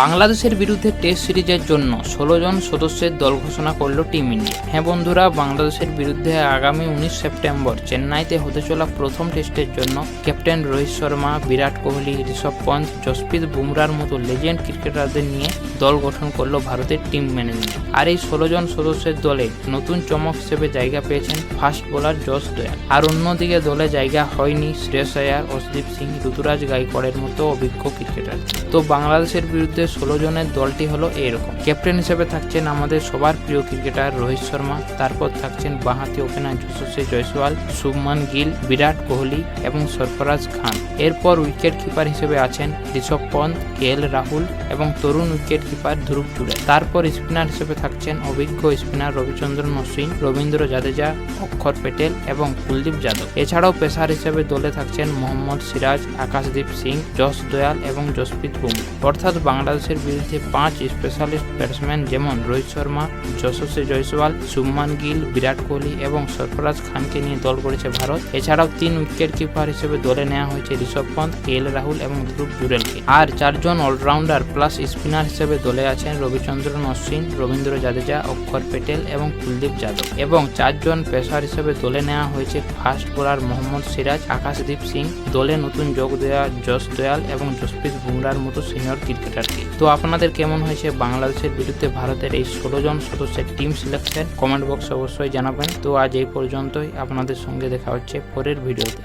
বাংলাদেশের বিরুদ্ধে টেস্ট সিরিজের জন্য ষোলো জন সদস্যের দল ঘোষণা করল টিম ইন্ডিয়া। হ্যাঁ বন্ধুরা, বাংলাদেশের বিরুদ্ধে আগামী উনিশ সেপ্টেম্বর চেন্নাইতে হতে চলা প্রথম টেস্টের জন্য ক্যাপ্টেন রোহিত শর্মা, বিরাট কোহলি, ঋষভ পন্থ, জসপ্রীত বুমরার মতো লেজেন্ড ক্রিকেটারদের নিয়ে দল গঠন করল ভারতের টিম ম্যানেজমেন্ট আর এই ষোলো জন সদস্যের দলে নতুন চমক হিসেবে জায়গা পেয়েছেন ফাস্ট বোলার জস দয়াল আর অন্যদিকে দলে জায়গা হয়নি শ্রেয়স আয়ার, অসদীপ সিং, ঋতুরাজ গাইকোয়াড়ের মতো অভিজ্ঞ ক্রিকেটার তো বাংলাদেশের বিরুদ্ধে ষোলো জনের দলটি হলো এরকম। ক্যাপ্টেন হিসেবে থাকছেন আমাদের সবার প্রিয় ক্রিকেটার রোহিত শর্মা। তারপর থাকছেন বাঁহাতি ওপেনার যশস্বী জয়সওয়াল, শুভমান গিল, বিরাট কোহলি এবং সরফরাজ খান। এরপর উইকেট কিপার হিসেবে আছেন ঋষভ পন্থ, কে এল রাহুল এবং তরুণ উইকেট কিপার ধ্রুব চুড়ে তারপর স্পিনার হিসেবে থাকছেন অভিজ্ঞ স্পিনার রবিচন্দ্রন অশ্বিন রবীন্দ্র জাদেজা, অক্ষর প্যাটেল এবং কুলদীপ যাদব। এছাড়াও পেশার হিসেবে দলে থাকছেন মোহাম্মদ সিরাজ, আকাশদীপ সিং, যশ দয়াল এবং জসপ্রীত বুমরা। অর্থাৎ বাংলাদেশের বিরুদ্ধে পাঁচ স্পেশালিস্ট ব্যাটসম্যান যেমন রোহিত শর্মা, যশস্বী জয়সওয়াল, শুভমান গিল, বিরাট কোহলি এবং সরফরাজ খানকে নিয়ে দল গড়েছে ভারত। এছাড়াও তিন উইকেট কিপার হিসেবে দলে নেওয়া হয়েছে ঋষভ পন্থ কে এল রাহুল এবং ধ্রুব জুরেলকে। আর চারজন অলরাউন্ডার প্লাস স্পিনার হিসেবে দলে আছেন রবিচন্দ্রন অশ্বিন, রবীন্দ্র জাদেজা, অক্ষর প্যাটেল এবং কুলদীপ যাদব। এবং চারজন পেসার হিসেবে দলে নেওয়া হয়েছে ফাস্ট বোলার মোহাম্মদ সিরাজ, আকাশদীপ সিং। দলে নতুন যোগ দেওয়া যশ দয়াল এবং জসপ্রীত বুমরার মতো সিনিয়র ক্রিকেটারকে। তো আপনাদের কেমন হয়েছে বাংলাদেশের বিরুদ্ধে ভারতের এই ষোলো জন সদস্যের টিম সিলেকশন? কমেন্ট বক্সে অবশ্যই জানাবেন। তো আজ এই পর্যন্তই। আপনাদের সঙ্গে দেখা হচ্ছে পরের ভিডিওতে।